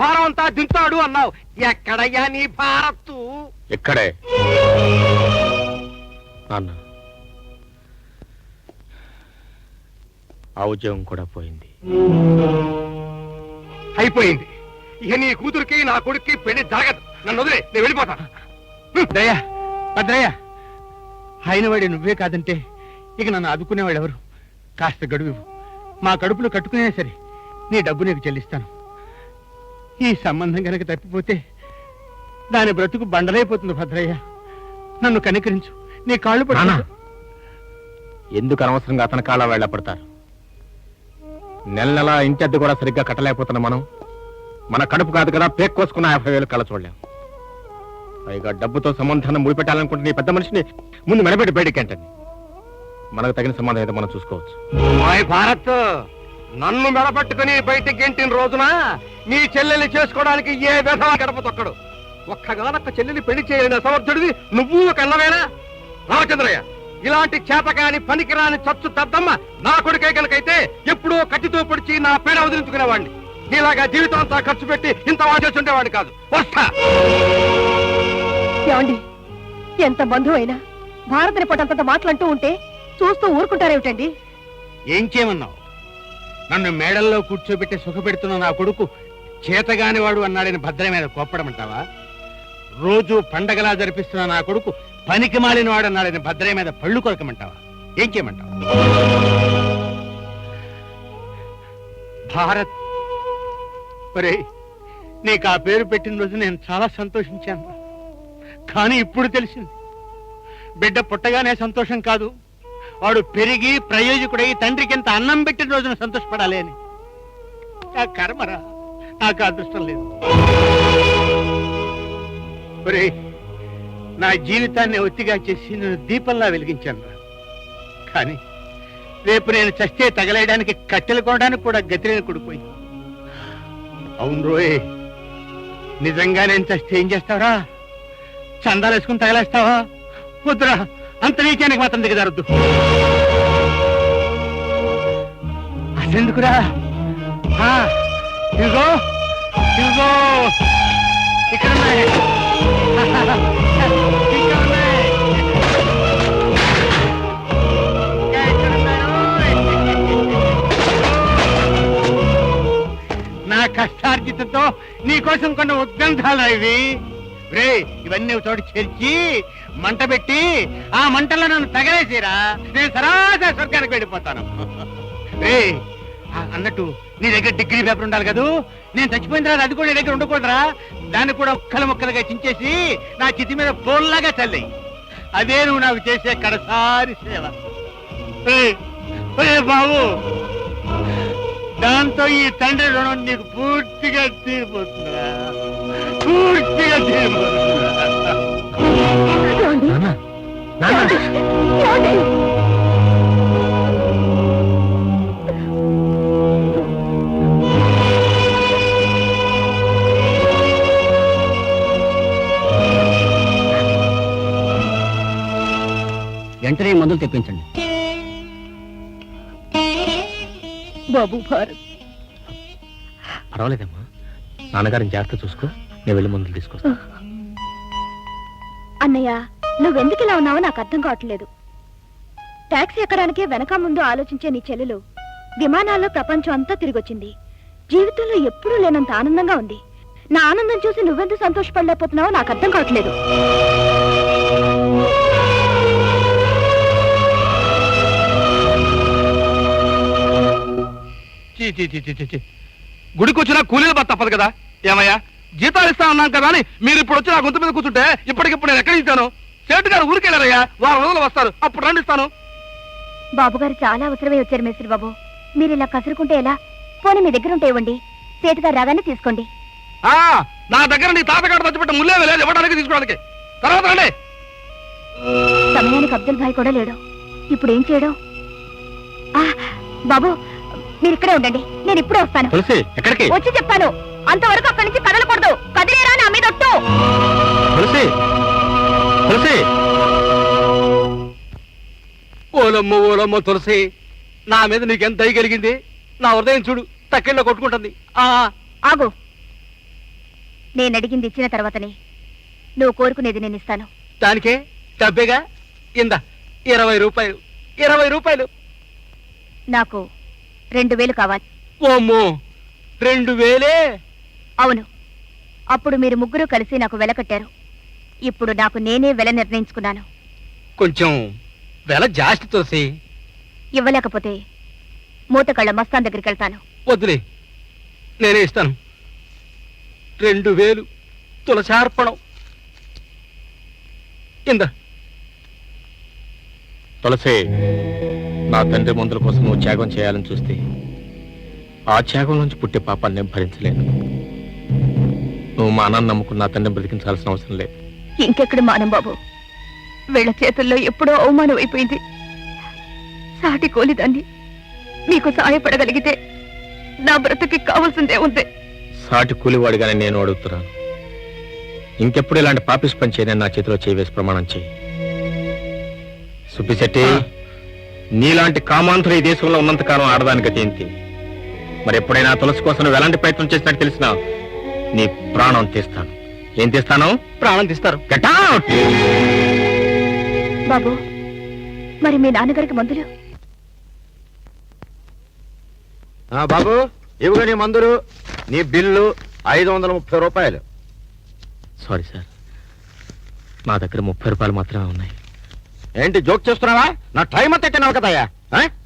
భారం అంతా దింతాడు అన్నావు. ఎక్కడయ్యా నీ భారత్తు? ఇక్కడే. నాన్న ఆ ఉద్యోగం కూడా పోయింది. అయిపోయింది. ఇక నీ కూతురికి నా కొడుక్కి పెళ్ళి జరగదు. నన్ను వదిలే నేను వెళ్ళిపోతాను దయ్యా భద్రయ్య అయినవాడి నువ్వే కాదంటే ఇక నన్ను ఆదుకునేవాడు ఎవరు కాస్త గడువు ఇవ్వు. మా కడుపులో కట్టుకునే సరే నీ డబ్బు నీకు చెల్లిస్తాను. ఈ సంబంధం కనుక తప్పిపోతే దాని బ్రతుకు బండలైపోతుంది భద్రయ్య. నన్ను కనికరించు. నీ కాళ్ళు పట్టు ఎందుకు అనవసరంగా అతని కాళ్ళ వేళ పడతారు? నెల నెల ఇంటి అద్దె కూడా సరిగ్గా కట్టలేకపోతున్నా మనం. మన కడుపు కాదు కదా పేక్ కోసుకున్న యాభై వేలు కళ్ళ చూడలేం. పైగా డబ్బుతో సంబంధాన్ని ముడిపెట్టాలనుకుంటే నీ పెద్ద మనిషిని ముందు మెడబెట్టి బయటికి అంటది మనకు తగిన సంబంధం ఏదో మనం చూసుకోవచ్చు. ఓయ్ భారత్! నన్ను మెడపట్టుకుని బయటికి గెంటిన రోజున నీ చెల్లెల్ని చేసుకోవడానికి ఏ విధంగా గడప తొక్కడు? ఒక్కగానొక్క చెల్లెల్ని పెళ్ళి చేయని సమర్థుడివి నువ్వు ఒక అన్నవేనా రామచంద్రయ్య ఇలాంటి చేతకాని పనికిరాని చచ్చు తద్దమ్మ నా కొడుకే కనుకైతే ఎప్పుడో కత్తితో పొడిచి నా పేడ వదిలించుకునేవాడిని నీలాగా జీవితం అంతా ఖర్చు పెట్టి ఇంత వాచేస్తుండేవాడిని కాదు. ఏమండి? ఎంత బంధువు అయినా భారతని పటంత మాటలంటూ ఉంటే చూస్తూ ఊరుకుంటారేమిటండి? ఏం చేయమన్నావు? నన్ను మేడల్లో కూర్చోబెట్టి సుఖపెడుతున్న నా కొడుకు చేతగాని వాడు అన్నాడని భద్ర మీద కోప్పడమంటావా? రోజు పండగలా జరిపిస్తున్న నా కొడుకు పనికి మాలిన వాడు అన్నాడని భద్రం మీద పళ్ళు కొరకమంటావా? ఏం చేయమంటావు? భారత్. ఒరే నీకు ఆ పేరు పెట్టిన రోజు నేను చాలా సంతోషించాను. కానీ ఇప్పుడు తెలిసింది. బిడ్డ పుట్టగానే సంతోషం కాదు. వాడు పెరిగి ప్రయోజకుడై తండ్రికి ఎంత అన్నం పెట్టిన రోజున సంతోషపడాలి అని నా కర్మరా నాకు అదృష్టం లేదు. ఒరేయ్, నా జీవితాన్ని ఒత్తిగా చేసి నేను దీపంలా వెలిగించాను రా. కానీ రేపు నేను చస్తే తగలేయడానికి కట్టెలు కొనడానికి కూడా గతి కొడుకుపోయి. అవును రోయ్ నిజంగా నేను చస్తే ఏం చేస్తావరా? చందాలు వేసుకుని తగలేస్తావా? వద్దురా. అంత నీచానికి మాత్రం దిగజారొద్దు. అసెందుకురా? ఇదిగో ఇదిగో. ఇక్కడ ఉన్నాయి. ఇక్కడ ఉన్నాయి. ఇంకా ఇక్కడ నా కష్టార్జితతో నీకోసం కొన్ని ఉద్గంధాలు ఇవి రే ఇవన్నీ చోటు చేర్చి మంట పెట్టి ఆ మంటల్లో నన్ను తగలేసిరా. నేను సరాసరి స్వర్గానికి వెళ్ళిపోతాను. రే అన్నట్టు నీ దగ్గర డిగ్రీ పేపర్ ఉండాలి కదూ? నేను చచ్చిపోయిన తర్వాత అది కూడా నీ దగ్గర ఉండకూడదురా. దాన్ని కూడా ఒక్కల ముక్కలుగా చించేసి నా చితి మీద పోల్లాగా చల్లి అదే నువ్వు నాకు చేసే కడసారి సేవ. బాబు దాంతో ఈ తండ్రి రుణం నీకు పూర్తిగా తీరిపోతుందా పూర్తిగా? వెంటనే మందులు తెప్పించండి. బాబు భారత్. పర్వాలేదమ్మా. నాన్నగారిని జాగ్రత్త చూసుకో. నేను వెళ్ళి మందులు తీసుకొస్తా అన్నయ్య నువ్వెందుకు ఇలా ఉన్నావో నాకు అర్థం కావట్లేదు. టాక్సీ ఎక్కడానికే వెనక ముందు ఆలోచించే నీ చెల్లెలు విమానాల్లో ప్రపంచం అంతా తిరిగొచ్చింది. జీవితంలో ఎప్పుడూ లేనంత ఆనందంగా ఉంది. నా ఆనందం చూసి నువ్వెందుకు సంతోషపడలేకపోతున్నావో నాకు అర్థం కావట్లేదు. గుడికి వచ్చినా కూలీలు బత తప్పదు కదా. ఏమయ్యా? జీతాలు ఇస్తా ఉన్నాం కదా అని మీరు ఇప్పుడు వచ్చి నా గొంతు మీద కూర్చుంటే ఇప్పటికిప్పుడు నేను ఎక్కడ ఇస్తాను సేటు గారు ఊరికెళ్ళారయ్యా వారం రోజులు వస్తారు. అప్పుడు రండి ఇస్తాను. బాబు గారు చాలా అవసరమై వచ్చారు మేస్త్రి బాబు. మీరు ఇలా కసురుకుంటే ఎలా? పోనీ మీ దగ్గర ఉంటే ఇవ్వండి. సేటుగా రాగానే తీసుకోండి. ఆ నా దగ్గర నీ తాతగాడు తెచ్చిపెట్ట ముల్లే లేదు. ఇవ్వడానికి తీసుకోవడానికి? తర్వాత రండి. సమయానికి అబ్దుల్ భాయ్ కూడా లేడు. ఇప్పుడు ఏం చేయడం? ఆ, బాబు మీరు ఇక్కడే ఉండండి. నేను ఇప్పుడే వస్తాను. తులసి ఎక్కడికి? వచ్చి చెప్తాను అంతవరకు అక్కడి నుంచి కదలకూడదు. కదిలేరా నా మీద ఒట్టు? తులసి తులసి. ఓలమ్మ ఓలమ్మ తులసి నా మీద నీకెంత దయ కలిగింది? నా హృదయం చూడు తక్కెళ్ళ కొట్టుకుంటుంది. ఆ. ఆగు. నేను అడిగింది ఇచ్చిన తర్వాతనే. నువ్వు కోరుకునేది నేను ఇస్తాను. దానికే డబ్బేగా? ఇందా ఇరవై రూపాయలు ఇరవై రూపాయలు. నాకు రెండు వేలు కావాలి. ఓమ్మో రెండు వేలే? అవును. అప్పుడు మీరు ముగ్గురు కలిసి నాకు వెల కట్టారు. ఇప్పుడు నాకు నేనే వెల నిర్ణయించుకున్నాను. కొంచెం వెల జాస్తి తోసి ఇవ్వలేకపోతే మూతకళ్ళ మస్తాన్ దగ్గరికి వెళ్తాను. వద్దులే నేనే ఇస్తాను. రెండు వేలు తులసార్పణం ఇందా. తులసి నా తండ్రి మందుల కోసం నువ్వు త్యాగం చేయాలని చూస్తే ఆ త్యాగం నుంచి పుట్టే పాపాన్ని నేను భరించలేను. నువ్వు మా అన్నాన్ని నమ్ముకున్న నా తండ్రిని బ్రతికించాల్సిన అవసరం లేదు. ఇంకెక్కడ మానం బాబు? వీళ్ళ చేతుల్లో ఎప్పుడో అవమానం అయిపోయింది. సాటి కోలిదాన్ని మీకు సహాయపడగలిగితే నా బ్రతుకి కావాల్సిందే ఉంది. సాటి కూలివాడిగానే నేను అడుగుతున్నాను. ఇంకెప్పుడు ఇలాంటి పాపిస్ పని చేయని నా చేతిలో చేయవేసి ప్రమాణం చేయి. సుబ్బిశెట్టి నీలాంటి కామాంతులు ఈ దేశంలో ఉన్నంతకాలం ఆడదాని గతి ఏంటి? మరి ఎప్పుడైనా తులసి కోసం నువ్వు ఎలాంటి ప్రయత్నం చేసినట్టు తెలిసినా నీ ప్రాణం తీస్తాను. ఏం తీస్తాను? ప్రాణం తీస్తారు. Get out! బాబు మరి మీ నాన్నగారికి మందులు? ఆ బాబు ఇవిగో నీ మందులు నీ బిల్లు ఐదు వందల ముప్పై రూపాయలు. సారీ సార్ నా దగ్గర ముప్పై రూపాయలు మాత్రమే ఉన్నాయి. ఏంటి జోక్ చేస్తున్నావా? నా టైం అంతా తిన్నావు కదయ్యా?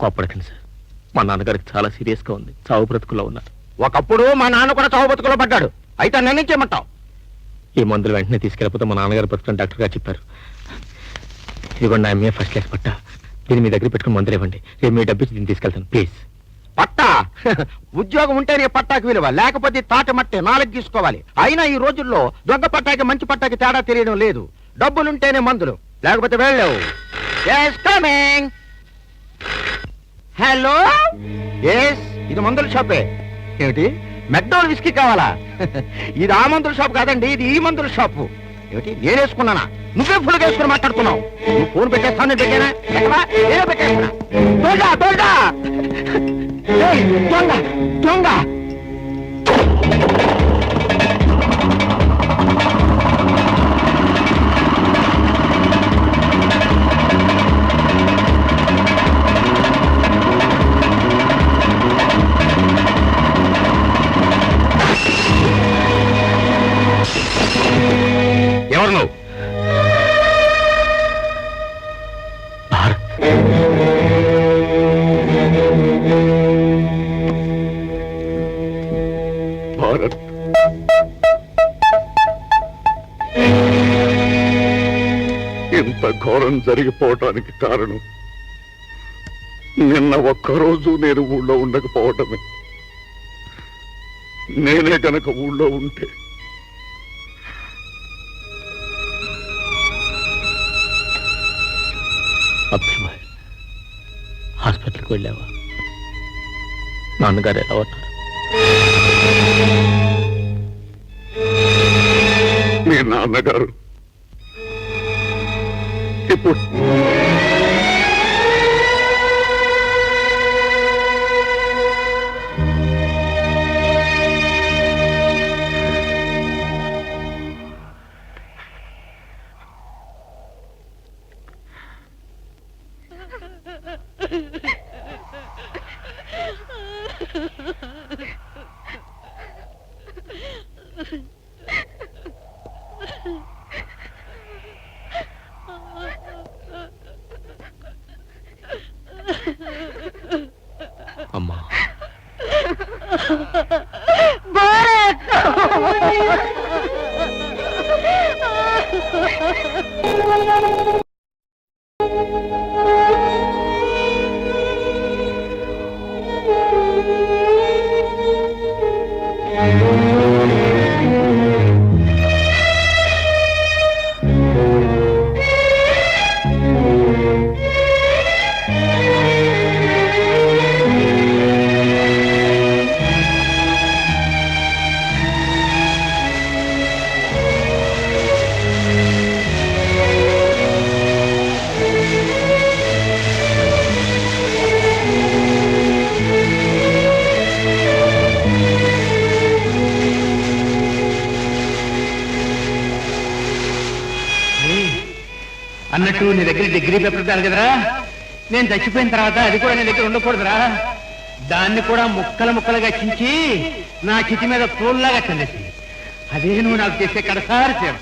కోప్పడకండి సార్ మా నాన్నగారికి చాలా సీరియస్గా ఉంది. చావు బ్రతుకులో ఉన్నారు. ఒకప్పుడు మా నాన్న కూడా చావు బతుకులో పడ్డాడు. అయితే నన్ను చేయమంటావు? ఈ మందులు వెంటనే తీసుకెళ్ళిపోతే మా నాన్నగారు బతుకుని డాక్టర్ గారు చెప్పారు. ఇదిగోండి నా ఎంఏ ఫస్ట్ క్లాస్ పట్టా. దీన్ని మీ దగ్గర పెట్టుకుని మందులు ఇవ్వండి. రేపు మీ డబ్బు దీన్ని తీసుకెళ్తాను. ప్లీజ్. పట్టా? ఉద్యోగం ఉంటేనే పట్టాకి విలువ. లేకపోతే తాటి మట్టి నాలుగు తీసుకోవాలి అయినా ఈ రోజుల్లో దొంగ పట్టాకి మంచి పట్టాకి తేడా తెలియడం లేదు. డబ్బులుంటేనే మందులు. లేకపోతే వెళ్ళవు కమింగ్ హలో ఎస్ ఇది మందుల షాపే. ఏమిటి? మెక్డోల్ విస్కీ కావాలా? ఇది ఆ మందుల షాప్ కాదండి ఇది ఈ మందుల షాపు. ఏమిటి? నేనేసుకున్నానా నువ్వే ఫుల్ వేసుకుని మాట్లాడుతున్నావు. నువ్వు ఫోన్ పెట్టేస్తాను నేను పెట్టానా? నేనే పెట్టేస్తున్నా. దొంగ దొంగ! దొంగ దొంగ! ఎవరు నువ్వు భారత్ ఇంత ఘోరం జరిగిపోవటానికి కారణం నిన్న ఒక్కరోజు నేను ఊళ్ళో ఉండకపోవటమే. నేనే గనక ఊళ్ళో ఉంటే హాస్పిటల్కి వెళ్ళావా? నాన్నగారు ఎలా ఉన్నారు? మీ నాన్నగారు ఇప్పుడు அம்மா. பாரத் అన్నట్టు నీ దగ్గర డిగ్రీ పెట్టాలి కదరా? నేను చచ్చిపోయిన తర్వాత అది కూడా నీ దగ్గర ఉండకూడదురా. దాన్ని కూడా ముక్కలు ముక్కలుగా చించి నా చితి మీద పూల్లాగా చల్లేసి అదే నువ్వు నాకు చేసే కడసారి సేవ.